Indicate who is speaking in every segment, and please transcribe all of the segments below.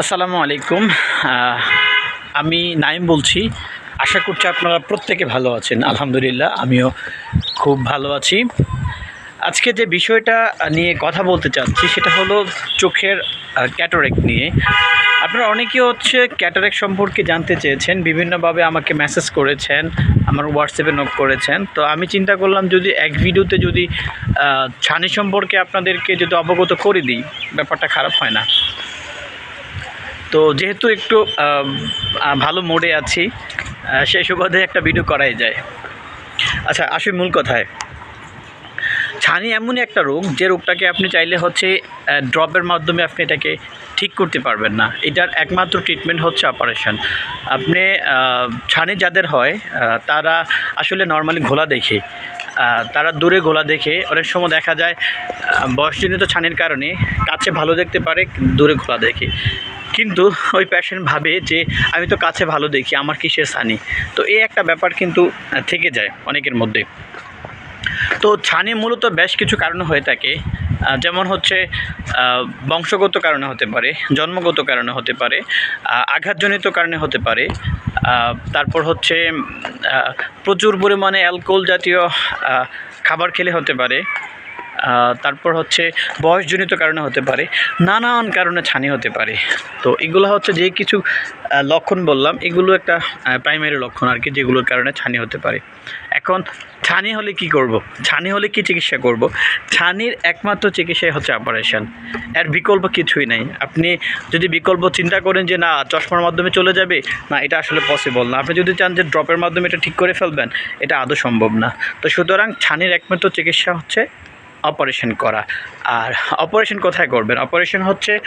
Speaker 1: আসসালামু আলাইকুম। আমি নাইম বলছি। আশা করছি আপনারা প্রত্যেকে ভালো আছেন, আলহামদুলিল্লাহ, আমিও খুব ভালো আছি। আজকে যে বিষয়টা নিয়ে কথা বলতে চাচ্ছি, সেটা হলো চোখের ক্যাটারেক্ট নিয়ে। আপনারা অনেকে হচ্ছে ক্যাটারেক্ট সম্পর্কে জানতে চেয়েছেন, বিভিন্নভাবে আমাকে মেসেজ করেছেন, আমার হোয়াটসঅ্যাপে নক করেছেন। তো আমি চিন্তা করলাম, যদি এক ভিডিওতে যদি ছানি সম্পর্কে আপনাদেরকে যদি অবগত করে দিই, ব্যাপারটা খারাপ হয় না। তো যেহেতু একটু ভালো মোডে আছি সেই সুবাদে একটা ভিডিও করাই যায়। আচ্ছা আসলে মূল কথায়। ছানি এমনই একটা রোগ, যে রোগটাকে আপনি চাইলে হচ্ছে ড্রপের মাধ্যমে আপনি এটাকে ঠিক করতে পারবেন না। এটার একমাত্র ট্রিটমেন্ট হচ্ছে অপারেশন আপনি ছানি যাদের হয় তারা আসলে নর্মালি ঘোলা দেখে। তারা দূরে ঘোলা দেখে অনেক সময় দেখা যায় বয়সজনিত ছানির কারণে কাছে ভালো দেখতে পারে, দূরে ঘোলা দেখে। কিন্তু ওই প্যাশেন্ট ভাবে যে, আমি তো কাছে ভালো দেখি, আমার কিসের ছানি? তো এই একটা ব্যাপার কিন্তু থেকে যায় অনেকের মধ্যে। তো ছানি মূলত বেশ কিছু কারণে হয়ে থাকে। যেমন হচ্ছে বংশগত কারণে হতে পারে, জন্মগত কারণে হতে পারে আঘাতজনিত কারণে হতে পারে তারপর হচ্ছে প্রচুর পরিমাণে অ্যালকোহল জাতীয় খাবার খেলে হতে পারে। তারপর হচ্ছে বয়সজনিত কারণে হতে পারে, নানান কারণে ছানি হতে পারে। তো এগুলো হচ্ছে যে কিছু লক্ষণ বললাম, এগুলো একটা প্রাইমারি লক্ষণ আর কি যেগুলোর কারণে ছানি হতে পারে। এখন ছানি হলে কি করব? ছানি হলে কি চিকিৎসা করব? ছানির একমাত্র চিকিৎসাই হচ্ছে অপারেশন এর বিকল্প কিছুই নাই। আপনি যদি বিকল্প চিন্তা করেন যে না, চশমার মাধ্যমে চলে যাবে, না, এটা আসলে পসিবল না। আপনি যদি চান যে ড্রপের মাধ্যমে এটা ঠিক করে ফেলবেন, এটা আদৌ সম্ভব না। তো সুতরাং ছানির একমাত্র চিকিৎসা হচ্ছে অপারেশন করা। আর অপারেশন কোথায় করবেন? অপারেশন হচ্ছে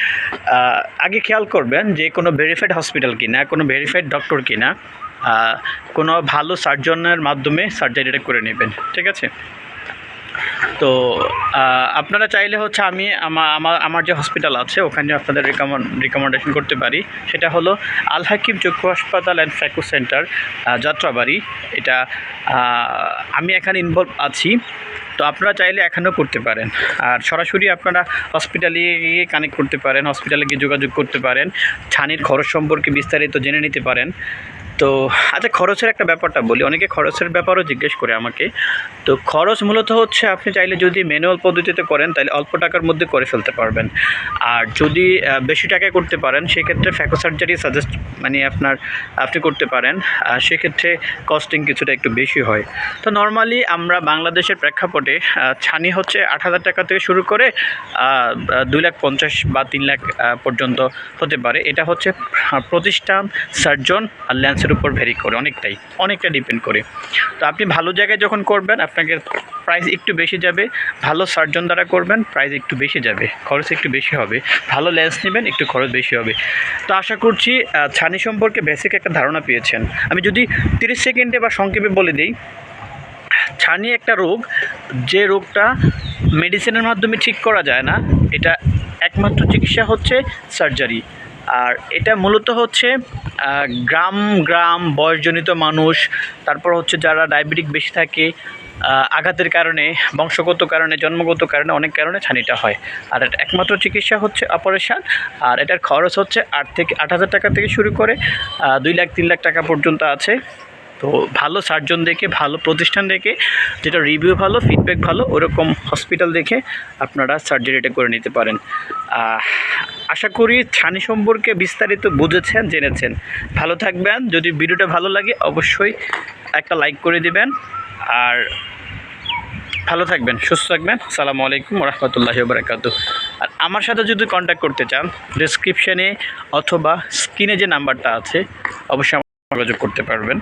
Speaker 1: আগে খেয়াল করবেন যে কোনো ভেরিফাইড হসপিটাল কিনা কোনো ভেরিফাইড ডক্টর কিনা আহ, কোনো ভালো সার্জনের মাধ্যমে সার্জারিটা করে নেবেন ঠিক আছে? তো আপনারা চাইলে হচ্ছে আমি আমা- আমার আমার যে হসপিটাল আছে ওখানে আপনাদের রিকমেন্ড রিকমেন্ডেশন করতে পারি। সেটা হলো আল হাকিম চক্ষু হাসপাতাল অ্যান্ড ফ্যাকু সেন্টার যাত্রাবাড়ি। এটা আমি এখানে ইনভলভ আছি। তো আপনারা চাইলে এখানেও করতে পারেন। আর সরাসরি আপনারা হসপিটালে গিয়ে কানেক্ট করতে পারেন হসপিটালে গিয়ে যোগাযোগ করতে পারেন। ছানির খরচ সম্পর্কে বিস্তারিত জেনে নিতে পারেন। তো আচ্ছা খরচের একটা ব্যাপারটা বলি। অনেকে খরচের ব্যাপারও জিজ্ঞেস করে আমাকে। তো, খরচ মূলত হচ্ছে আপনি চাইলে যদি ম্যানুয়াল পদ্ধতিতে করেন তাহলে অল্প টাকার মধ্যে করে ফেলতে পারবেন। আর যদি বেশি টাকায় করতে পারেন, সেক্ষেত্রে ফ্যাকো সার্জারি সাজেস্ট মানে আপনার, আপনি করতে পারেন। আর সেক্ষেত্রে কস্টিং কিছুটা একটু বেশি হয়। তো নর্মালি আমরা বাংলাদেশের প্রেক্ষাপটে ছানি হচ্ছে আট হাজার টাকা থেকে শুরু করে দুই লাখ পঞ্চাশ বা তিন লাখ পর্যন্ত হতে পারে। এটা হচ্ছে প্রতিষ্ঠান সার্জন আর ল্যান্সের উপর ভেরি করে, অনেকটাই, অনেকটা ডিপেন্ড করে। তো আপনি ভালো জায়গায় যখন করবেন, আপনাকে প্রাইস একটু বেশি যাবে, ভালো সার্জন দ্বারা করবেন প্রাইস একটু বেশি যাবে, খরচ একটু বেশি হবে। ভালো লেন্স নেবেন, একটু খরচ বেশি হবে। তো আশা করছি ছানি সম্পর্কে বেসিক একটা ধারণা পেয়েছেন। আমি যদি তিরিশ সেকেন্ডে বা সংক্ষেপে বলে দিই, ছানি একটা রোগ, যে রোগটা মেডিসিনের মাধ্যমে ঠিক করা যায় না, এটা একমাত্র চিকিৎসা হচ্ছে সার্জারি আর এটা মূলত হচ্ছে গ্রাম গ্রাম বয়সজনিত মানুষ, তারপর হচ্ছে যারা ডায়াবেটিক বেশি থাকে আঘাতের কারণে, বংশগত কারণে, জন্মগত কারণে অনেক কারণে ছানিটা হয়। আর একমাত্র চিকিৎসা হচ্ছে অপারেশন, আর এটার খরচ হচ্ছে আট থেকে, আট হাজার টাকা থেকে শুরু করে দুই লাখ, তিন লাখ টাকা পর্যন্ত আছে। তো ভালো সার্জন দেখে, ভালো প্রতিষ্ঠান দেখে, যেটা রিভিউ ভালো ফিডব্যাক ভালো, ওরকম হসপিটাল দেখে আপনারা সার্জারিটা করে নিতে পারেন। আশা করি ছানি সম্পর্কে বিস্তারিত বুঝেছেন, জেনেছেন। ভালো থাকবেন, যদি ভিডিওটা ভালো লাগে অবশ্যই একটা লাইক করে দিবেন। আর ভালো থাকবেন, সুস্থ থাকবেন। সালামু আলাইকুম রহমতুল্লাহি বারাকাত আর আমার সাথে যদি কন্ট্যাক্ট করতে চান ডিসক্রিপশানে অথবা স্ক্রিনে যে নাম্বারটা আছে, অবশ্যই আমার যোগাযোগ করতে পারবেন।